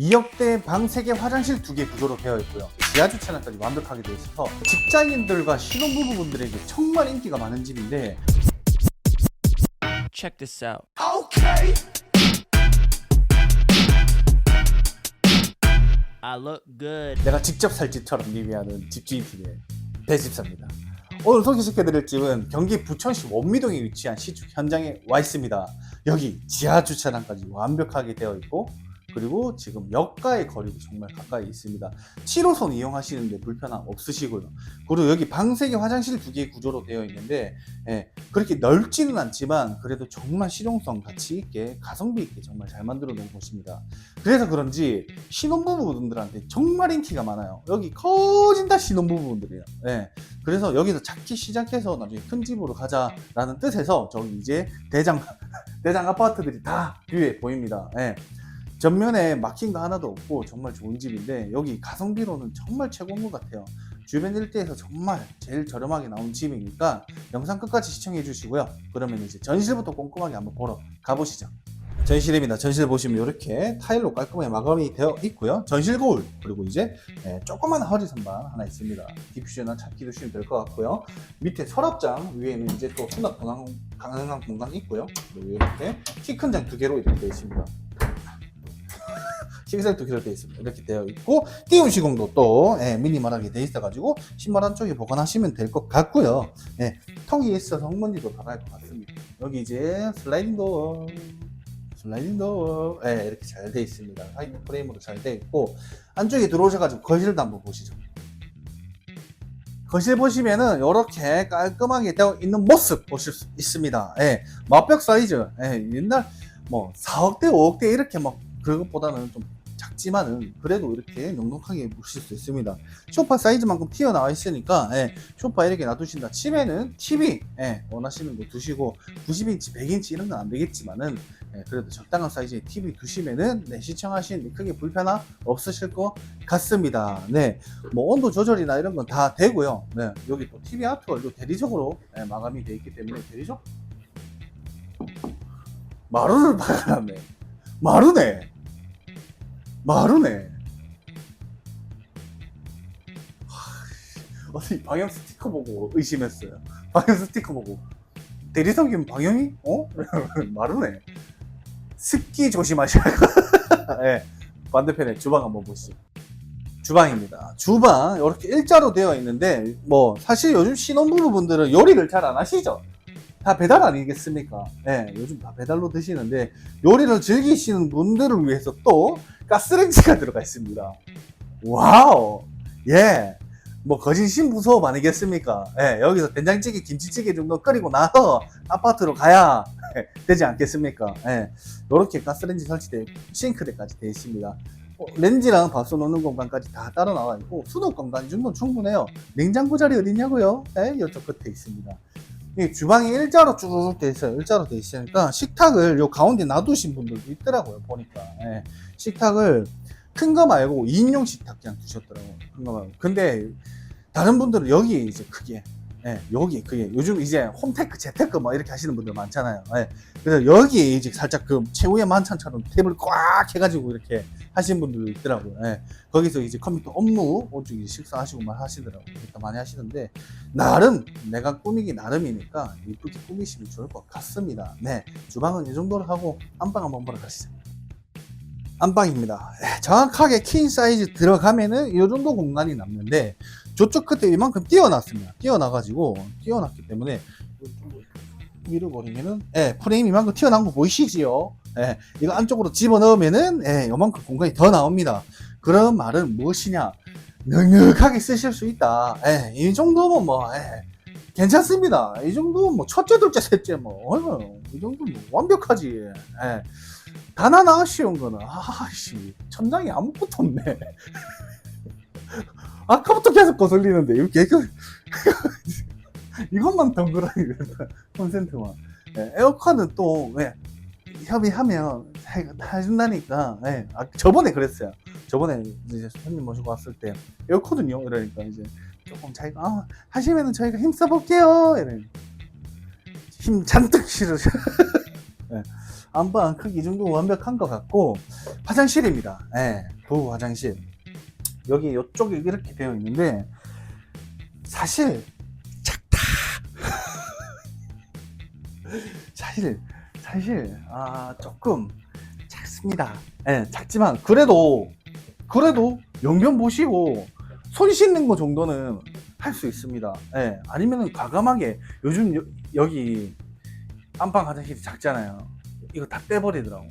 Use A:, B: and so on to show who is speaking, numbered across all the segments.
A: 2억대 방 3개, 화장실 2개 구조로 되어 있고요. 지하 주차장까지 완벽하게 되어 있어서 직장인들과 신혼부부분들에게 정말 인기가 많은 집인데
B: Check this out. I look good.
A: 내가 직접 살 집처럼 리뷰하는 집주인팀의 배집사입니다. 오늘 소개시켜드릴 집은 경기 부천시 원미동에 위치한 시축 현장에 와 있습니다. 여기 지하 주차장까지 완벽하게 되어 있고 그리고 지금 역가의 거리도 정말 가까이 있습니다. 7호선 이용하시는데 불편함 없으시고요. 그리고 여기 방 3개, 화장실 2개 구조로 되어 있는데 예, 그렇게 넓지는 않지만 그래도 정말 실용성 가치 있게 가성비 있게 정말 잘 만들어 놓은 곳입니다. 그래서 그런지 신혼부부분들한테 정말 인기가 많아요. 여기 커진다 신혼부부분들이에요. 예. 그래서 여기서 작기 시작해서 나중에 큰 집으로 가자라는 뜻에서 저기 이제 대장 대장 아파트들이 다 뷰에 보입니다. 예. 전면에 막힌 거 하나도 없고 정말 좋은 집인데 여기 가성비로는 정말 최고인 것 같아요. 주변 일대에서 정말 제일 저렴하게 나온 집이니까 영상 끝까지 시청해 주시고요. 그러면 이제 전실부터 꼼꼼하게 한번 보러 가보시죠. 전실입니다. 전실 보시면 이렇게 타일로 깔끔하게 마감이 되어 있고요. 전실 거울 그리고 이제 예, 조그만 허리 선반 하나 있습니다. 디퓨저나 잡기 두시면 될 것 같고요. 밑에 서랍장 위에는 이제 또 수납 가능- 가능한 공간이 있고요. 그리고 이렇게 키 큰 장 두 개로 이렇게 되어 있습니다. 식살 두 개로 되어 있습니다. 이렇게 되어 있고 띄움 시공도 또 예, 미니멀하게 되어 있어가지고 신발 안쪽에 보관하시면 될 것 같고요. 예, 턱이 있어서 흙먼지도 덜할 것 같습니다. 여기 이제 슬라이딩 도어 슬라이딩 도어 예, 이렇게 잘 되어 있습니다. 하이트 프레임으로 잘 되어 있고 안쪽에 들어오셔가지고 거실도 한번 보시죠. 거실 보시면은 이렇게 깔끔하게 되어 있는 모습 보실 수 있습니다. 예, 마벽 사이즈 예, 옛날 뭐 4억대 5억대 이렇게 막 그것보다는 좀 작지만은 그래도 이렇게 넉넉하게 보실 수 있습니다. 소파 사이즈만큼 튀어나와 있으니까 예, 소파 이렇게 놔두신다 치면은 TV 예, 원하시는 거 두시고 90인치 100인치 이런 건 안 되겠지만은 예, 그래도 적당한 사이즈의 TV 두시면은 네, 시청하시는데 크게 불편함 없으실 것 같습니다. 네, 뭐 온도 조절이나 이런 건 다 되고요. 네, 여기 또 TV 아트월도 대리적으로 예, 마감이 되어 있기 때문에 대리적 마루를 박아놨네. 마루네. 마루네. 하, 어디 방영 스티커 보고 의심했어요. 방영 스티커 보고 대리석이면 방영이? 어? 마루네. 습기 조심하셔야 네, 반대편에 주방 한번 보시죠. 주방입니다. 주방 이렇게 일자로 되어 있는데 뭐 사실 요즘 신혼부부분들은 요리를 잘 안 하시죠? 다 배달 아니겠습니까? 예, 요즘 다 배달로 드시는데 요리를 즐기시는 분들을 위해서 또 가스레인지가 들어가 있습니다. 와우, 예, 뭐 거진 신부수업 아니겠습니까? 예, 여기서 된장찌개, 김치찌개 정도 끓이고 나서 아파트로 가야 예, 되지 않겠습니까? 예, 이렇게 가스레인지 있고 싱크대까지 되어 있습니다. 어, 렌지랑 밥솥 넣는 공간까지 다 따로 나와 있고 수납 공간 이 정도는 충분해요. 냉장고 자리 어디냐고요? 네, 이쪽 끝에 있습니다. 이 주방이 일자로 쭉 돼 있어요. 일자로 돼 있으니까 식탁을 요 가운데 놔두신 분들도 있더라고요. 보니까 예. 식탁을 큰 거 말고 2인용 식탁 그냥 두셨더라고요. 큰 거 말고. 근데 다른 분들은 여기 이제 크게 예, 여기 그게 요즘 이제 홈테크, 재테크 뭐 이렇게 하시는 분들 많잖아요. 예. 그래서 여기 이제 살짝 그 최후의 만찬처럼 테이블 꽉 해가지고 이렇게 하시는 분들도 있더라고요. 예. 거기서 이제 컴퓨터 업무 오죽 식사하시고 막 하시더라고요. 그러니까 많이 하시는데 나름 내가 꾸미기 나름이니까 이쁘게 꾸미시면 좋을 것 같습니다. 네, 주방은 이 정도로 하고 안방 한번 보러 가시죠. 안방입니다. 예, 정확하게 킹 사이즈 들어가면은 이 정도 공간이 남는데 저쪽 끝에 이만큼 띄워놨습니다. 띄워놔가지고 띄워놨기 때문에 좀 밀어버리면은 예, 프레임 이만큼 튀어나온 거 보이시지요? 예, 이거 안쪽으로 집어넣으면은 예, 이만큼 공간이 더 나옵니다. 그런 말은 무엇이냐? 넉넉하게 쓰실 수 있다. 예, 이 정도면 뭐 예, 괜찮습니다. 이 정도면 뭐 첫째, 둘째, 셋째 뭐 얼마나 이 정도면 뭐 완벽하지. 예. 단 하나 아쉬운 거는 아씨 천장이 아무것도 없네. 아까부터 계속 거슬리는데 이렇게 이것만 덩그러니 콘센트만. 예, 에어컨은 또 왜 협의하면 다 해준다니까. 예, 아, 저번에 그랬어요. 저번에 이제 손님 모시고 왔을 때 에어컨은요 이러니까 이제 조금 자기가 아, 하시면은 저희가 힘 써 볼게요. 이래. 힘 잔뜩 실으셔. 예. 안방 크기 이 정도 완벽한 것 같고 화장실입니다. 예, 부 화장실. 여기 이쪽에 이렇게 되어 있는데 사실 작다. 사실 사실 아 조금 작습니다. 예, 작지만 그래도 그래도 영변 보시고 손 씻는 거 정도는 할 수 있습니다. 예, 아니면은 과감하게 요즘 여, 여기 안방 화장실이 작잖아요. 이거 다 떼버리더라고.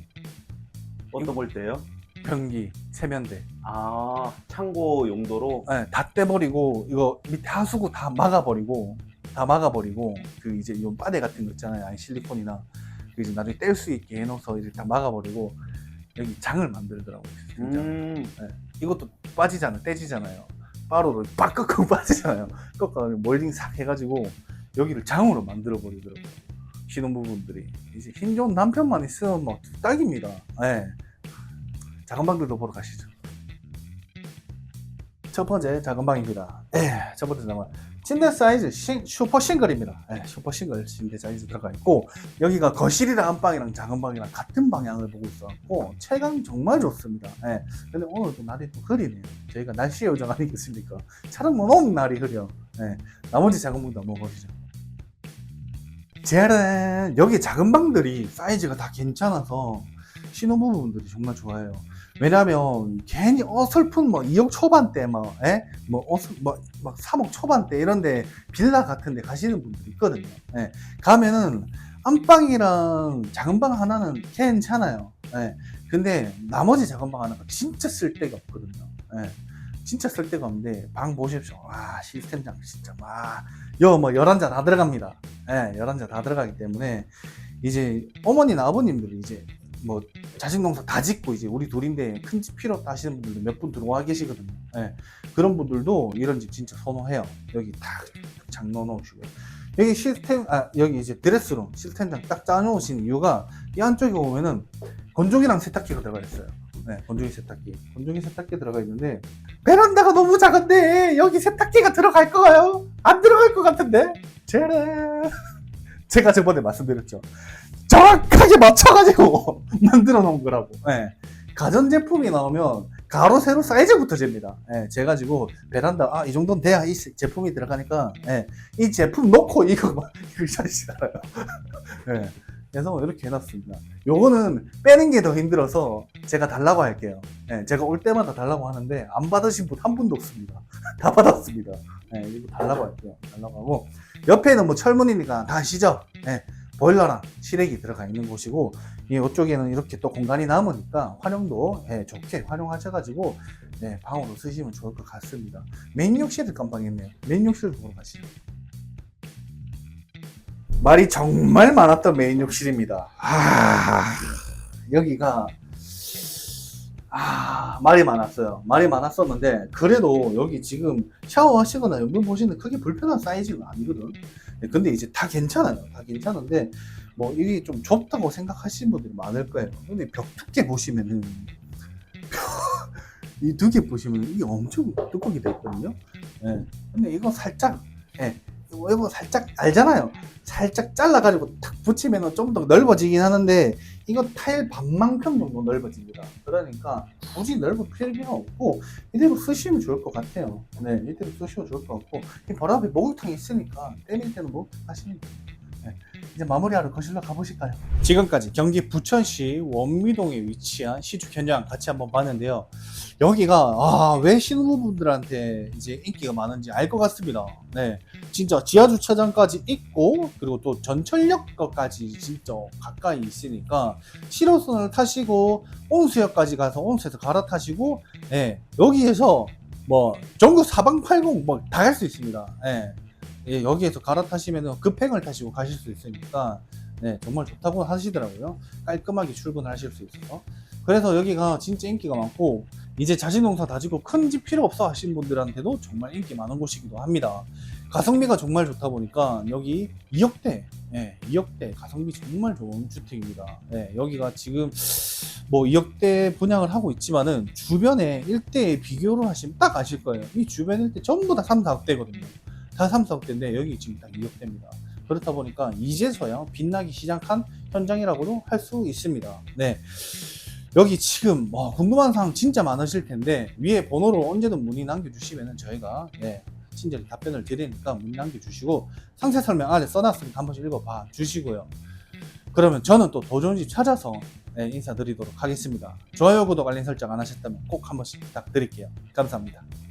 C: 어떤 걸 때요?
A: 변기, 세면대.
C: 아 창고 용도로
A: 예, 다 떼버리고 이거 밑에 하수구 다 막아버리고 다 막아버리고 그 이제 이 빠대 같은 거 있잖아요. 아니 실리콘이나 그 이제 나중에 뗄 수 있게 해놓아서 이렇게 다 막아버리고 여기 장을 만들더라고요. 진짜.
C: 음,
A: 이것도 빠지잖아요. 떼지잖아요. 바로로 빡 꺾고 빠지잖아요. 꺾어 몰딩 싹 해가지고 여기를 장으로 만들어 버리더라고요. 신혼부부들이 이제 힘 좋은 남편만 있으면 뭐 딱입니다. 예. 작은 방들도 보러 가시죠. 첫 번째 작은 방입니다. 예, 첫 번째 작은 방. 침대 사이즈 싱- 슈퍼 싱글입니다. 예, 슈퍼 싱글 침대 사이즈 들어가 있고 여기가 거실이랑 안방이랑 작은 방이랑 같은 방향을 보고 있어갖고 체감이 정말 좋습니다. 예. 근데 오늘도 날이 또 흐리네요. 저희가 날씨 요정 아니겠습니까? 촬영 너무 날이 흐려. 예. 나머지 작은 방도 한번 보시죠. 짜란! 여기 작은 방들이 사이즈가 다 괜찮아서 신혼부부분들이 정말 좋아해요. 왜냐면 괜히 어설픈 뭐 2억 초반대 뭐, 예? 뭐, 어슬, 뭐, 막 3억 초반대 이런데 빌라 같은데 가시는 분들이 있거든요. 예. 가면은 안방이랑 작은 방 하나는 괜찮아요. 예. 근데 나머지 작은 방 하나가 진짜 쓸 데가 없거든요. 예. 진짜 쓸 데가 없는데 방 보십시오. 와 시스템장 진짜 와. 여뭐 11자 다 들어갑니다. 예, 11자 다 들어가기 때문에 이제 어머니나 아버님들이 이제 뭐 자식 농사 다 짓고 이제 우리 둘인데 큰 집 필요 없다 하시는 분들도 몇 분 들어와 계시거든요. 예. 그런 분들도 이런 집 진짜 선호해요. 여기 탁장 넣어놓으시고 여기 시스템 아 여기 이제 드레스룸 시스템장 딱 짜놓으신 이유가 이 안쪽에 보면은 건조기랑 세탁기가 들어가 있어요. 네, 건조기 세탁기. 건조기 세탁기 들어가 있는데 베란다가 너무 작은데 여기 세탁기가 들어갈 거예요? 안 들어갈 것 같은데? 제래. 제가 저번에 말씀드렸죠. 정 확하게 맞춰가지고 만들어 놓은 거라고. 네. 가전제품이 나오면 가로 세로 사이즈부터 잽니다. 예, 재가지고 베란다 아 이 정도는 돼야 이 세- 제품이 들어가니까 예, 이 제품 놓고 이거 막 이거 잘시잖아요. 예, 그래서 이렇게 해놨습니다. 요거는 빼는 게 더 힘들어서 제가 달라고 할게요. 예, 제가 올 때마다 달라고 하는데 안 받으신 분 한 분도 없습니다. 다 받았습니다. 예, 이거 달라고 할게요. 달라고 하고 옆에는 뭐 철문이니까 다 아시죠? 예, 보일러랑 실외기 들어가 있는 곳이고 이 이쪽에는 이렇게 또 공간이 남으니까 활용도 예, 좋게 활용하셔가지고 네, 방으로 쓰시면 좋을 것 같습니다. 메인 욕실을 깜빡했네요. 메인 욕실을 보러 가시죠. 말이 정말 많았던 메인 욕실입니다. 아, 여기가 아, 말이 많았어요. 말이 많았었는데 그래도 여기 지금 샤워하시거나 연분 보시는 크게 불편한 사이즈는 아니거든. 네, 근데 이제 다 괜찮아요. 다 괜찮은데 뭐 이게 좀 좁다고 생각하시는 분들이 많을 거예요. 근데 벽 두께 보시면은 이 두께 보시면 이게 엄청 두껍게 돼 있거든요. 예. 근데 이거 살짝 예. 이거 살짝 알잖아요. 살짝 잘라가지고 탁 붙이면 좀 더 넓어지긴 하는데 이거 타일 반만큼 정도 넓어집니다. 그러니까 굳이 넓은 필요가 없고 이대로 쓰시면 좋을 것 같아요. 네, 이대로 쓰시면 좋을 것 같고 이 바로 앞에 목욕탕이 있으니까 때릴 때는 목욕탕 하시면 돼요. 네, 이제 마무리하러 거실로 가보실까요? 지금까지 경기 부천시 원미동에 위치한 시축 현장 같이 한번 봤는데요. 여기가 아, 왜 신혼부부들한테 이제 인기가 많은지 알 것 같습니다. 네, 진짜 지하 주차장까지 있고 그리고 또 전철역까지 진짜 가까이 있으니까 7호선을 타시고 온수역까지 가서 온수에서 갈아타시고 네, 여기에서 뭐 전국 사방팔공 뭐다갈 수 있습니다. 예. 예, 여기에서 갈아타시면 급행을 타시고 가실 수 있으니까 네, 정말 좋다고 하시더라고요. 깔끔하게 출근하실 수 있어서. 그래서 여기가 진짜 인기가 많고 이제 자식 농사 다지고 큰 집 필요 없어 하신 분들한테도 정말 인기 많은 곳이기도 합니다. 가성비가 정말 좋다 보니까 여기 2억대, 예, 2억대 가성비 정말 좋은 주택입니다. 예, 여기가 지금 뭐 2억대 분양을 하고 있지만은 주변에 일대에 비교를 하시면 딱 아실 거예요. 이 주변 일대 전부 다 3, 4억대거든요. 다 3, 4억대인데 여기 지금 딱 2억대입니다. 그렇다 보니까 이제서야 빛나기 시작한 현장이라고도 할 수 있습니다. 네. 여기 지금 뭐 궁금한 사항 진짜 많으실 텐데 위에 번호로 언제든 문의 남겨주시면 저희가 네, 친절히 답변을 드리니까 문의 남겨주시고 상세 설명 아래 써놨으니까 한 번씩 읽어봐 주시고요. 그러면 저는 또더 좋은 집 찾아서 네, 인사드리도록 하겠습니다. 좋아요, 구독, 알림 설정 안 하셨다면 꼭 한 번씩 부탁드릴게요. 감사합니다.